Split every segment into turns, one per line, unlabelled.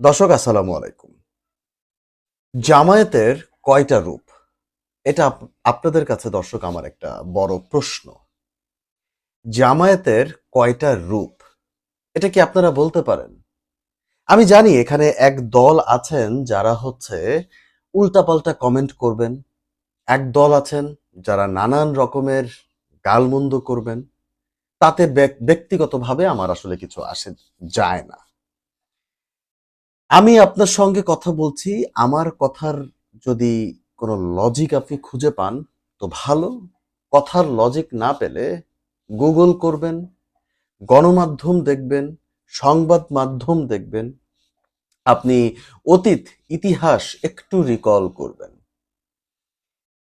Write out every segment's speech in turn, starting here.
দর্শক, আসসালামু আলাইকুম। জামায়াতের কয়টা রূপ? এটা আপনাদের কাছে দর্শক আমার একটা বড় প্রশ্ন। জামায়াতের কয়টা রূপ? এটা কি আপনারা বলতে পারেন? আমি জানি এখানে এক দল আছেন যারা হচ্ছে উল্টাপাল্টা কমেন্ট করবেন। এক দল আছেন যারা নানান রকমের গালমন্দ করবেন। তাতে ব্যক্তিগতভাবে আমার আসলে কিছু আসে যায় না। আমি আপনার সঙ্গে কথা বলছি। আমার কথার যদি কোনো লজিক আপনি খুঁজে পান, তো ভালো। কথার লজিক না পেলে গুগল করবেন, গণমাধ্যম দেখবেন, সংবাদ মাধ্যম দেখবেন, আপনি অতীত, ইতিহাস একটু রিকল করবেন।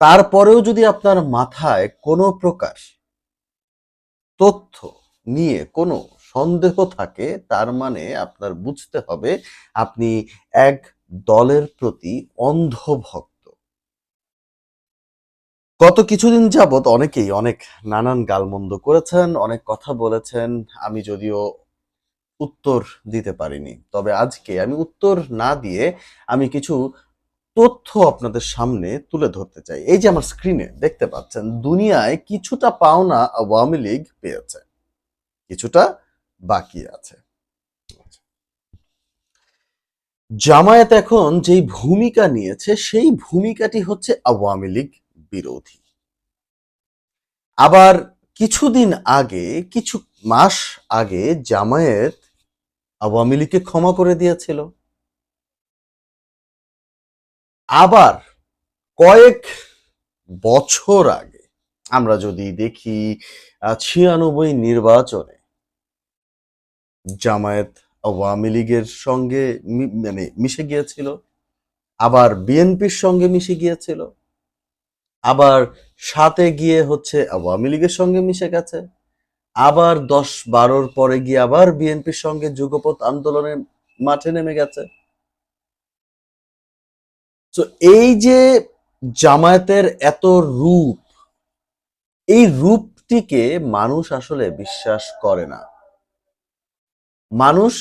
তারপরেও যদি আপনার মাথায় কোনো প্রকার তথ্য নিয়ে কোনো সন্দেহ থাকে, তার মানে আপনার বুঝতে হবে আপনি এক দলের প্রতি অন্ধভক্ত। গত কিছুদিন যাবৎ অনেকেই অনেক নানান গালমন্দ করেছেন, অনেক কথা বলেছেন, আমি যদিও উত্তর দিতে পারিনি। তবে আজকে আমি উত্তর না দিয়ে আমি কিছু তথ্য আপনাদের সামনে তুলে ধরতে চাই। এই যে আমার স্ক্রিনে দেখতে পাচ্ছেন, দুনিয়ায় কিছুটা পাওনা আওয়ামী লীগ পেয়েছে। কিছুটা বাকি আছে। জামায়াত এখন যেই ভূমিকা নিয়েছে, সেই ভূমিকাটি হচ্ছে আওয়ামী লীগ বিরোধী। আবার কিছুদিন আগে, কিছু মাস আগে জামায়াত আওয়ামী লীগকে ক্ষমা করে দিয়েছিল। আবার কয়েক বছর আগে, আমরা যদি দেখি ছিয়ানব্বই নির্বাচনে জামায়াত আওয়ামী লীগের সঙ্গে মানে মিশে গিয়েছিল, আবার বিএনপির সঙ্গে মিশে গিয়েছিল, আবার সাথে গিয়ে হচ্ছে আওয়ামী লীগের সঙ্গে মিশে গেছে, আবার দশ বারোর পরে গিয়ে আবার বিএনপির সঙ্গে যুগপথ আন্দোলনের মাঠে নেমে গেছে। তো এই যে জামায়াতের এত রূপ, এই রূপটিকে মানুষ আসলে বিশ্বাস করে না। মানুষ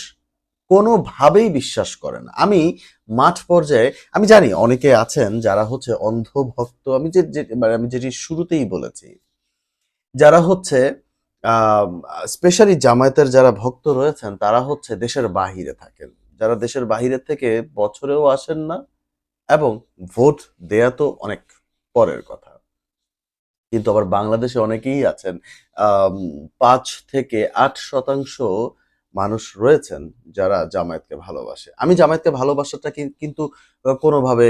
কোনোভাবেই বিশ্বাস করে না। আমি মাঠ পর্যায়ে, আমি জানি অনেকে আছেন যারা হচ্ছে অন্ধভক্ত, আমি যে মানে আমি যেটি শুরুতেই বলেছি, যারা হচ্ছে স্পেশালি জামায়াতের যারা ভক্ত রয়েছেন, তারা হচ্ছে দেশের বাহিরে থাকেন। যারা দেশের বাহিরে থেকে বছরেও আসেন না এবং ভোট দেয়া তো অনেক পরের কথা। কিন্তু আবার বাংলাদেশে অনেকেই আছেন পাঁচ থেকে আট শতাংশ মানুষ রয়েছেন যারা জামায়াতকে ভালোবাসে। আমি জামায়াতকে ভালোবাসাটা কিন্তু কোনোভাবে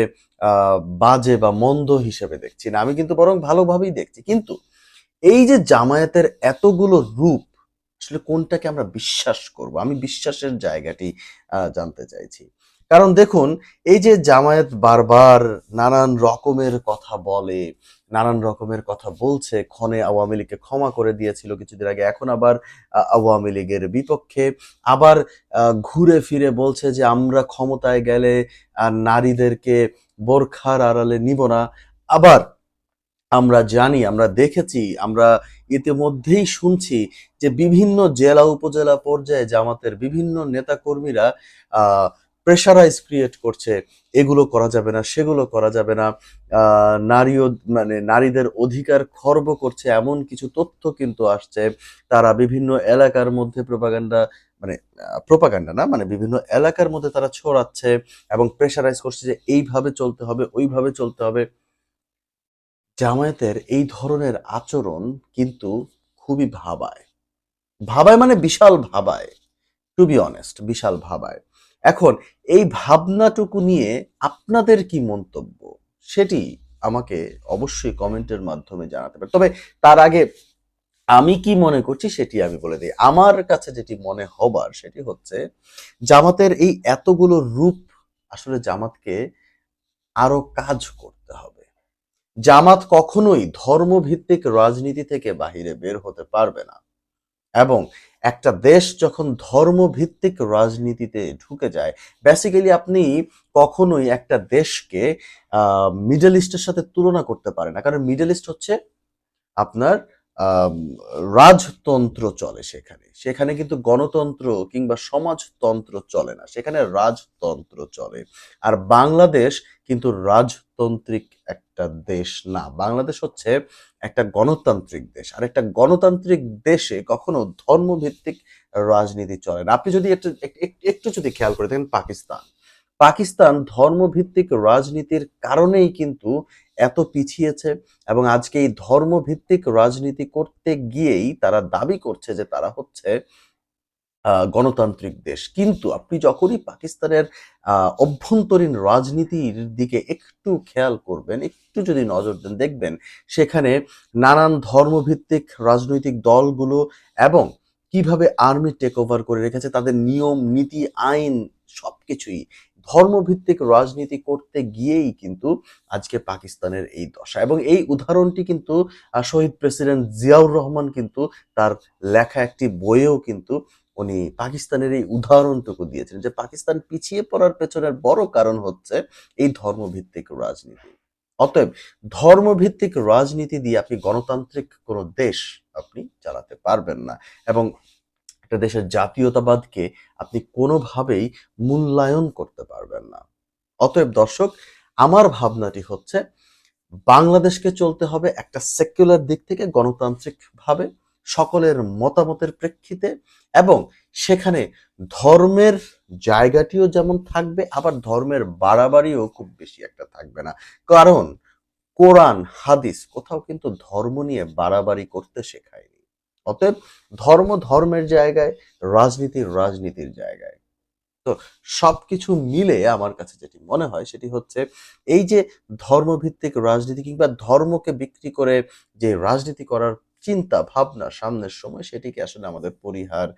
বাজে বা মন্দ হিসেবে দেখছি না। আমি কিন্তু বরং ভালোভাবেই দেখছি। কিন্তু এই যে জামায়াতের এতগুলো রূপ, আসলে কোনটাকে আমরা বিশ্বাস করব? আমি বিশ্বাসের জায়গাটি জানতে চাইছি। কারণ দেখুন, এই যে জামায়াত বারবার নানান রকমের কথা বলে নানান রকমের কথা বলছে। ক্ষণে আওয়ামী লীগকে ক্ষমা করে দিয়েছিল কিছুদিন আগে, এখন আবার আওয়ামী লীগের বিপক্ষে। আবার ঘুরে ফিরে বলছে যে, আমরা ক্ষমতায় গেলে নারীদেরকে বোরখার আড়ালে নিব না। আবার, আমরা জানি, আমরা দেখেছি, আমরা ইতিমধ্যেই শুনছি যে, বিভিন্ন জেলা, উপজেলা পর্যায়ে জামাতের বিভিন্ন নেতাকর্মীরা প্রেশারাইজ ক্রিয়েট করছে, এগুলো করা যাবে না, সেগুলো করা যাবে না। নারী মানে নারীদের অধিকার খর্ব করছে, এমন কিছু তথ্য কিন্তু আসছে। তারা বিভিন্ন এলাকার মধ্যে প্রপাগান্ডা মানে প্রপাগান্ডা না মানে বিভিন্ন এলাকার মধ্যে তারা ছড়াচ্ছে এবং প্রেশারাইজ করছে যে এইভাবে চলতে হবে, ওইভাবে চলতে হবে। জামায়াতের এই ধরনের আচরণ কিন্তু খুবই ভাবায়। ভাবায় মানে বিশাল ভাবায় টু বি অনেস্ট বিশাল ভাবায়। এখন, এই ভাবনাটুকু নিয়ে আপনাদের কি মন্তব্য? সেটি আমাকে অবশ্যই কমেন্টের মাধ্যমে জানাতে পারে তবে তার আগে আমি কি মনে করছি সেটি আমি বলে দিই। আমার কাছে যেটি মনে হবার সেটি হচ্ছে, জামাতের এই এতগুলো রূপ আসলে জামাতকে আরও কাজ করতে হবে। জামাত কখনোই ধর্মভিত্তিক রাজনীতি থেকে বাহিরে বের হতে পারবে না। এবং একটা দেশ যখন ধর্মভিত্তিক রাজনীতিতে ঢুকে যায় বেসিক্যালি আপনি কখনোই একটা দেশকে মিডল ইস্টের সাথে তুলনা করতে পারেন না। কারণ মিডল ইস্ট হচ্ছে আপনার রাজতন্ত্র চলে সেখানে। সেখানে কিন্তু গণতন্ত্র কিংবা সমাজতন্ত্র চলে না। সেখানে রাজতন্ত্র চলে। আর বাংলাদেশ কিন্তু রাজতান্ত্রিক একটা দেশ না। বাংলাদেশ হচ্ছে একটা গণতান্ত্রিক দেশ, আর একটা গণতান্ত্রিক দেশে কখনো ধর্মভিত্তিক রাজনীতি চলে না। আপনি যদি একটু একটু- যদি খেয়াল করে দেখেন পাকিস্তান পাকিস্তান ধর্মভিত্তিক রাজনীতির কারণেই কিন্তু এত পিছিয়েছে এবং আজকে এই ধর্মভিত্তিক রাজনীতি করতে গিয়েই তারা দাবি করছে যে তারা হচ্ছে গণতান্ত্রিক দেশ। কিন্তু আপনি যখনই পাকিস্তানের অভ্যন্তরীণ রাজনীতির দিকে একটু খেয়াল করবেন, একটু যদি নজর দেন, দেখবেন সেখানে নানান ধর্মভিত্তিক রাজনৈতিক দলগুলো এবং কীভাবে আর্মি টেক ওভার করে রেখেছে, তাদের নিয়ম, নীতি, আইন সব কিছুই ধর্মভিত্তিক রাজনীতি করতে গিয়েই কিন্তু আজকে পাকিস্তানের এই দশা। এবং এই উদাহরণটি কিন্তু শহীদ প্রেসিডেন্ট জিয়াউর রহমান কিন্তু তার লেখা একটি বইয়েও কিন্তু উনি পাকিস্তানের এই উদাহরণটুকু দিয়েছেন যে পাকিস্তান পিছিয়ে পড়ার পেছনের বড় কারণ হচ্ছে এই ধর্মভিত্তিক রাজনীতি। অতএব ধর্মভিত্তিক রাজনীতি দিয়ে আপনি গণতান্ত্রিক কোনো দেশ আপনি চালাতে পারবেন না এবং একটা দেশের জাতীয়তাবাদকে আপনি কোনোভাবেই মূল্যায়ন করতে পারবেন না। অতএব দর্শক, আমার ভাবনাটি হচ্ছে বাংলাদেশকে চলতে হবে একটা সেকুলার দিক থেকে গণতান্ত্রিক ভাবে সকলের মতামতের প্রেক্ষিতে এবং সেখানে ধর্মের জায়গাটিও যেমন থাকবে, আবার ধর্মের বাড়াবাড়িও খুব বেশি একটা থাকবে না। কারণ কোরআন, হাদিস কোথাও কিন্তু ধর্ম নিয়ে বাড়াবাড়ি করতে শেখায়নি। অতএব ধর্ম ধর্মের জায়গায়, রাজনীতির রাজনীতির জায়গায়। তো সবকিছু মিলে আমার কাছে যেটি মনে হয় সেটি হচ্ছে এই যে ধর্মভিত্তিক রাজনীতি কিংবা ধর্মকে বিক্রি করে যে রাজনীতি করার চিন্তা, ভাবনা সামনের সময় সেটিকে আসলে আমাদের পরিহার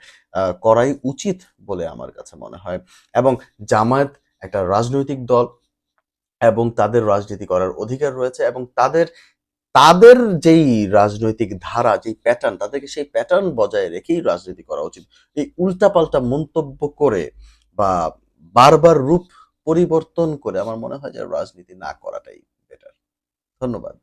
করাই উচিত বলে আমার কাছে মনে হয়। এবং জামায়াত একটা রাজনৈতিক দল এবং তাদের রাজনীতি করার অধিকার রয়েছে এবং তাদের তাদের যেই রাজনৈতিক ধারা, যেই প্যাটার্ন তাদেরকে সেই প্যাটার্ন বজায় রেখেই রাজনীতি করা উচিত। এই উল্টাপাল্টা মন্তব্য করে বা বারবার রূপ পরিবর্তন করে আমার মনে হয় যে রাজনীতি না করাটাই বেটার ধন্যবাদ।